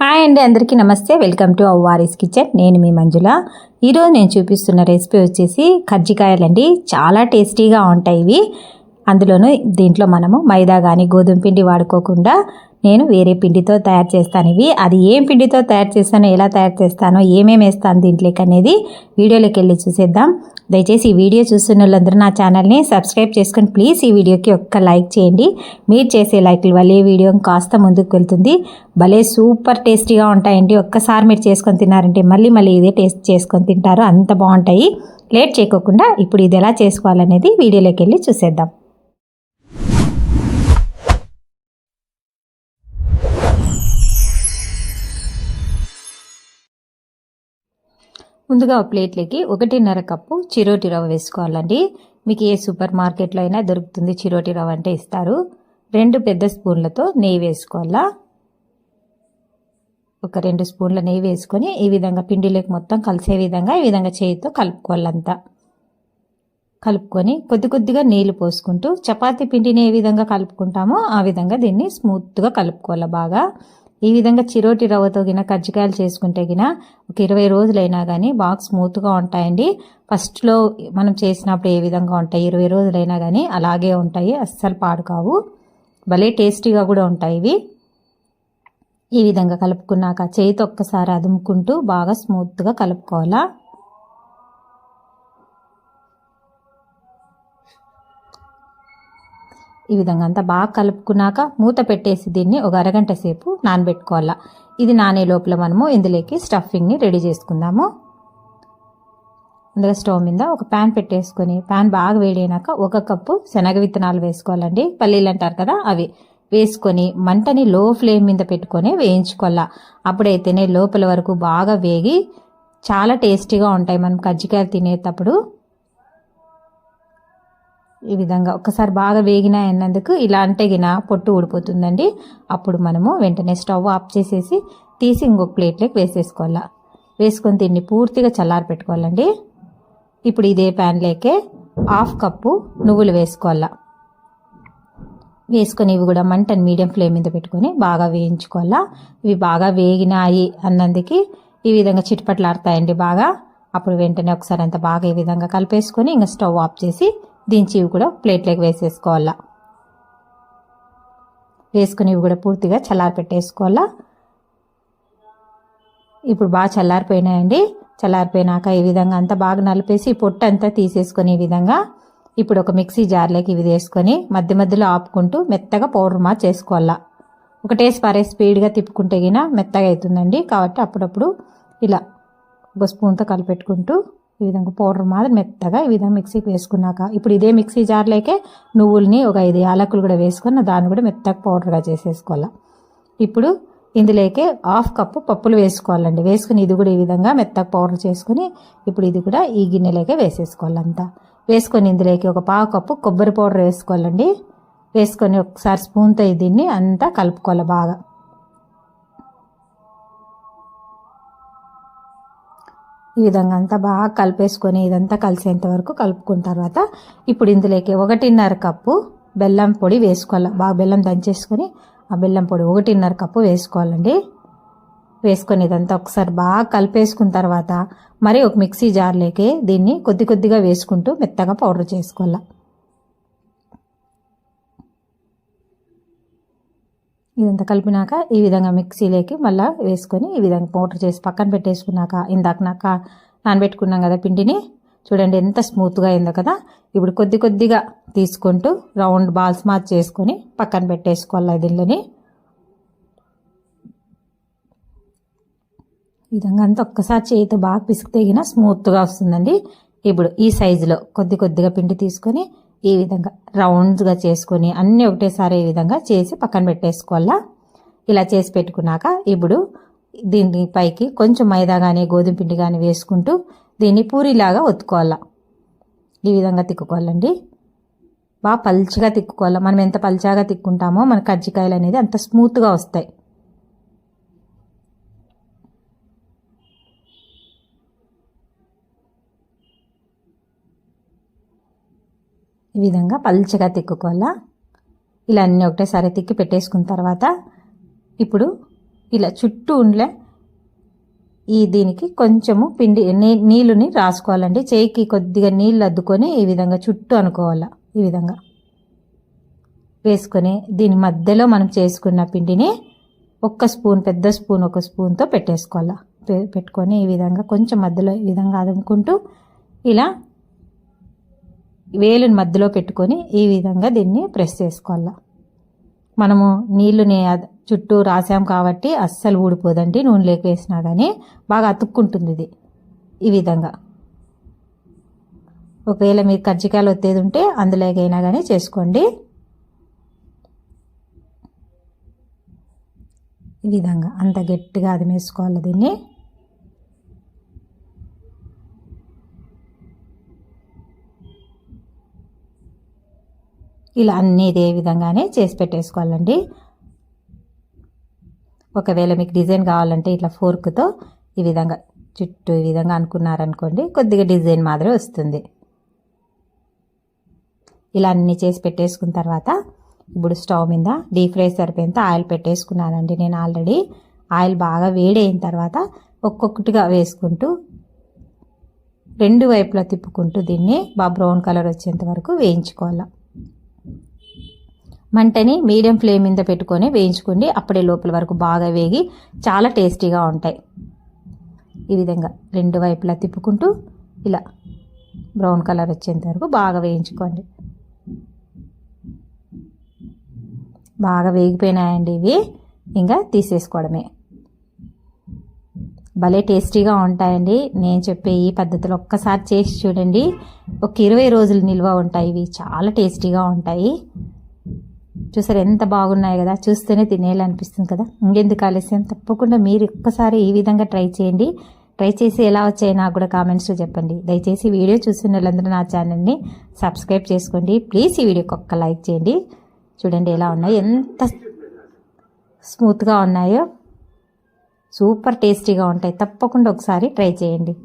Hi అండి అందరికీ నమస్తే. వెల్కమ్ టు అవ్వారీస్ కిచెన్. నేను మీ మంజుల. ఈరోజు నేను చూపిస్తున్న రెసిపీ వచ్చేసి కజ్జికాయలండి చాలా టేస్టీగా ఉంటాయి ఇవి. అందులోనూ దీంట్లో మనము మైదా కానీ గోధుమ పిండి వాడుకోకుండా నేను వేరే పిండితో తయారు చేస్తాను. ఇవి అది ఏం పిండితో తయారు చేస్తానో ఎలా తయారు చేస్తానో ఏమేమి వేస్తాను దీంట్లోకి అనేది వీడియోలోకి వెళ్ళి చూసేద్దాం. దయచేసి ఈ వీడియో చూస్తున్న వాళ్ళందరూ నా ఛానల్ని సబ్స్క్రైబ్ చేసుకొని ప్లీజ్ ఈ వీడియోకి ఒక్క లైక్ చేయండి. మీరు చేసే లైక్ల వల్ల ఈ వీడియో కాస్త ముందుకు వెళ్తుంది. భలే సూపర్ టేస్టీగా ఉంటాయండి. ఒక్కసారి మీరు చేసుకొని తిన్నారంటే మళ్ళీ మళ్ళీ ఇదే టేస్ట్ చేసుకొని తింటారు. అంత బాగుంటాయి. లేట్ చేయకోకుండా ఇప్పుడు ఇది ఎలా చేసుకోవాలనేది వీడియోలోకి వెళ్ళి చూసేద్దాం. ముందుగా ఒక ప్లేట్లోకి ఒకటిన్నర కప్పు చిరోటి రవ్వ వేసుకోవాలండి. మీకు ఏ సూపర్ మార్కెట్లో అయినా దొరుకుతుంది చిరోటి రవ్వ అంటే ఇస్తారు. రెండు పెద్ద స్పూన్లతో నెయ్యి వేసుకోవాలా? ఒక రెండు స్పూన్ల నెయ్యి వేసుకొని ఈ విధంగా పిండిలోకి మొత్తం కలిసే విధంగా ఈ విధంగా చేయితో కలుపుకోవాలంతా. కలుపుకొని కొద్ది కొద్దిగా నీళ్ళు పోసుకుంటూ చపాతీ పిండిని ఏ విధంగా కలుపుకుంటామో ఆ విధంగా దీన్ని స్మూత్గా కలుపుకోవాలి బాగా. ఈ విధంగా చిరోటి రవ్వతో గిన కజ్జికాయలు చేసుకుంటే గిన ఒక ఇరవై రోజులైనా కానీ బాగా స్మూత్గా ఉంటాయండి. ఫస్ట్లో మనం చేసినప్పుడు ఏ విధంగా ఉంటాయి? ఇరవై రోజులైనా కానీ అలాగే ఉంటాయి. అస్సలు పాడు కావు భలే టేస్టీగా కూడా ఉంటాయి ఇవి. ఈ విధంగా కలుపుకున్నాక చేతి ఒక్కసారి అదుముకుంటూ బాగా స్మూత్గా కలుపుకోవాలా? ఈ విధంగా అంతా బాగా కలుపుకున్నాక మూత పెట్టేసి దీన్ని ఒక అరగంట సేపు నానబెట్టుకోవాలా. ఇది నానే లోపల మనము ఇందులోకి స్టఫింగ్ని రెడీ చేసుకుందాము. ముందుగా స్టవ్ మీద ఒక ప్యాన్ పెట్టేసుకొని ప్యాన్ బాగా వేడైనాక ఒక కప్పు శనగ విత్తనాలు వేసుకోవాలండి. పల్లీలు అంటారు కదా అవి. వేసుకొని మంటని లో ఫ్లేమ్ మీద పెట్టుకొని వేయించుకోవాలా. అప్పుడైతేనే లోపల వరకు బాగా వేగి చాలా టేస్టీగా ఉంటాయి. మనం కజ్జికాయలు తినేటప్పుడు ఈ విధంగా ఒకసారి బాగా వేగినాయి అన్నందుకు ఇలా అంటే గిన పొట్టు ఊడిపోతుందండి. అప్పుడు మనము వెంటనే స్టవ్ ఆఫ్ చేసేసి తీసి ఇంకొక ప్లేట్లోకి వేసేసుకోవాలా. వేసుకొని దీన్ని పూర్తిగా చల్లారి పెట్టుకోవాలండి. ఇప్పుడు ఇదే ప్యాన్లోకే హాఫ్ కప్పు నువ్వులు వేసుకోవాలా. వేసుకొని ఇవి కూడా మంటని మీడియం ఫ్లేమ్ మీద పెట్టుకొని బాగా వేయించుకోవాలా. ఇవి బాగా వేగినాయి అన్నందుకు ఈ విధంగా చిట్పట్లాడతాయండి బాగా. అప్పుడు వెంటనే ఒకసారి అంత బాగా ఈ విధంగా కలిపేసుకొని ఇంకా స్టవ్ ఆఫ్ చేసి దించి ఇవి కూడా ప్లేట్లోకి వేసేసుకోవాలా. వేసుకుని ఇవి కూడా పూర్తిగా చల్లారి పెట్టేసుకోవాలా. ఇప్పుడు బాగా చల్లారిపోయినాయండి. చల్లారిపోయినాక ఈ విధంగా అంతా బాగా నలిపేసి పొట్టు అంతా తీసేసుకొని ఈ విధంగా ఇప్పుడు ఒక మిక్సీ జార్లోకి ఇవి వేసుకొని మధ్య మధ్యలో ఆపుకుంటూ మెత్తగా పౌడర్ మా చేసుకోవాలా. ఒకటే పారే స్పీడ్గా తిప్పుకుంటే గిన మెత్తగా అవుతుందండి. కాబట్టి అప్పుడప్పుడు ఇలా ఒక స్పూన్తో కలిపెట్టుకుంటూ ఈ విధంగా పౌడర్ మాదిరి మెత్తగా ఈ విధంగా మిక్సీకి వేసుకున్నాక ఇప్పుడు ఇదే మిక్సీ జార్లోకే నువ్వుల్ని ఒక ఐదు యాలకులు కూడా వేసుకొని దాన్ని కూడా మెత్తగా పౌడర్గా చేసేసుకోవాలి. ఇప్పుడు ఇందులోకి హాఫ్ కప్పు పప్పులు వేసుకోవాలండి. వేసుకుని ఇది కూడా ఈ విధంగా మెత్తగా పౌడర్ చేసుకుని ఇప్పుడు ఇది కూడా ఈ గిన్నెలోకే వేసేసుకోవాలంతా వేసుకొని ఇందులోకి ఒక పావు కప్పు కొబ్బరి పౌడర్ వేసుకోవాలండి. వేసుకొని ఒకసారి స్పూన్తో దీన్ని అంతా కలుపుకోవాలి బాగా. ఈ విధంగా అంతా బాగా కలిపేసుకొని ఇదంతా కలిసేంత వరకు కలుపుకున్న తర్వాత ఇప్పుడు ఇందులోకి ఒకటిన్నర కప్పు బెల్లం పొడి వేసుకోవాలి బాగా బెల్లం దంచేసుకొని ఆ బెల్లం పొడి ఒకటిన్నర కప్పు వేసుకోవాలండి. వేసుకొని ఇదంతా ఒకసారి బాగా కలిపేసుకున్న తర్వాత మరి ఒక మిక్సీ జార్లోకి దీన్ని కొద్ది కొద్దిగా వేసుకుంటూ మెత్తగా పౌడర్ చేసుకోవాలి. ఇదంతా కలిపినాక ఈ విధంగా మిక్సీలోకి మళ్ళీ వేసుకొని ఈ విధంగా పౌడర్ చేసి పక్కన పెట్టేసుకున్నాక ఇందాక నాక నానబెట్టుకున్నాం కదా పిండిని. చూడండి ఎంత స్మూత్గా అయిందో కదా. ఇప్పుడు కొద్ది కొద్దిగా తీసుకుంటూ రౌండ్ బాల్స్ మార్చ్ చేసుకొని పక్కన పెట్టేసుకోవాలి దీనిలోని. విధంగా అంతా ఒక్కసారి చేయితో బాగా పిసికి తెగిన స్మూత్గా వస్తుందండి. ఇప్పుడు ఈ సైజులో కొద్ది కొద్దిగా పిండి తీసుకొని ఈ విధంగా రౌండ్గా చేసుకొని అన్నీ ఒకటేసారి ఈ విధంగా చేసి పక్కన పెట్టేసుకోవాలా? ఇలా చేసి పెట్టుకున్నాక ఇప్పుడు దీని పైకి కొంచెం మైదా కానీ గోధుమ పిండి కానీ వేసుకుంటూ దీన్ని పూరిలాగా ఒత్తుకోవాలా? ఈ విధంగా తిక్కుకోవాలండి. బాగా పల్చగా తిక్కుకోవాలి? మనం ఎంత పల్చగా తిక్కుంటామో మన కజ్జికాయలు అనేది అంత స్మూత్గా వస్తాయి. ఈ విధంగా పల్చగా తిక్కుకోవాలా? ఇలా అన్నీ ఒకటేసారి తిక్కి పెట్టేసుకున్న తర్వాత ఇప్పుడు ఇలా చుట్టూ ఉండే ఈ దీనికి కొంచెము పిండి నీ- నీళ్ళుని రాసుకోవాలండి. చేయికి కొద్దిగా నీళ్ళు అద్దుకొని ఈ విధంగా చుట్టూ అనుకోవాలా ఈ విధంగా. వేసుకొని దీని మధ్యలో మనం చేసుకున్న పిండిని ఒక్క స్పూన్ పెద్ద స్పూన్ ఒక స్పూన్తో పెట్టేసుకోవాలా. పె- పెట్టుకొని ఈ విధంగా కొంచెం మధ్యలో ఈ విధంగా అదుముకుంటూ ఇలా వేలుని మధ్యలో పెట్టుకొని ఈ విధంగా దీన్ని ప్రెస్ చేసుకోవాలా. మనము నీళ్ళుని చుట్టూ రాసాం కాబట్టి అస్సలు ఊడిపోదండి. నూనెలోకి వేసినా కానీ బాగా అతుక్కుంటుంది ఇది. ఈ విధంగా. ఒకవేళ మీరు కజ్జికాయలు వచ్చేది ఉంటే అందులోకైనా కానీ చేసుకోండి. ఈ విధంగా అంత గట్టిగా అది వేసుకోవాలి దీన్ని. ఇలా అన్నీ ఇదే విధంగానే చేసి పెట్టేసుకోవాలండి. ఒకవేళ మీకు డిజైన్ కావాలంటే ఇట్లా ఫోర్క్తో ఈ విధంగా చుట్టూ ఈ విధంగా అనుకున్నారనుకోండి కొద్దిగా డిజైన్ మాదిరి వస్తుంది. ఇలా అన్నీ చేసి పెట్టేసుకున్న తర్వాత ఇప్పుడు స్టవ్ మీద డీప్ ఫ్రై సరిపోయేంత ఆయిల్ పెట్టేసుకున్నానండి నేను ఆల్రెడీ. ఆయిల్ బాగా వేడైన తర్వాత ఒక్కొక్కటిగా వేసుకుంటూ రెండు వైపులా తిప్పుకుంటూ దీన్ని బాగా బ్రౌన్ కలర్ వచ్చేంత వరకు వేయించుకోవాలి. మంటని మీడియం ఫ్లేమ్ మీద పెట్టుకొని వేయించుకోండి. అప్పుడే లోపల వరకు బాగా వేగి చాలా టేస్టీగా ఉంటాయి. ఈ విధంగా రెండు వైపులా తిప్పుకుంటూ ఇలా బ్రౌన్ కలర్ వచ్చేంత వరకు బాగా వేయించుకోండి. బాగా వేగిపోయినాయండి ఇవి. ఇంకా తీసేసుకోవడమే. భలే టేస్టీగా ఉంటాయండి. నేను చెప్పే ఈ పద్ధతిలో ఒక్కసారి చేసి చూడండి. ఒక ఇరవై రోజులు నిల్వ ఉంటాయి. ఇవి చాలా టేస్టీగా ఉంటాయి. చూసారు ఎంత బాగున్నాయి కదా చూస్తేనే తినేయాలనిపిస్తుంది కదా. ఇంకెందుకు ఆలస్యం? తప్పకుండా మీరు ఒక్కసారి ఈ విధంగా ట్రై చేయండి. ట్రై చేసి ఎలా వచ్చాయి నాకు కూడా కామెంట్స్లో చెప్పండి. దయచేసి వీడియో చూస్తున్న వాళ్ళందరూ నా ఛానల్ని సబ్స్క్రైబ్ చేసుకోండి. ప్లీజ్ ఈ వీడియోకి ఒక్క లైక్ చేయండి. చూడండి ఎలా ఉన్నాయి. ఎంత స్మూత్గా ఉన్నాయో. సూపర్ టేస్టీగా ఉంటాయి. తప్పకుండా ఒకసారి ట్రై చేయండి.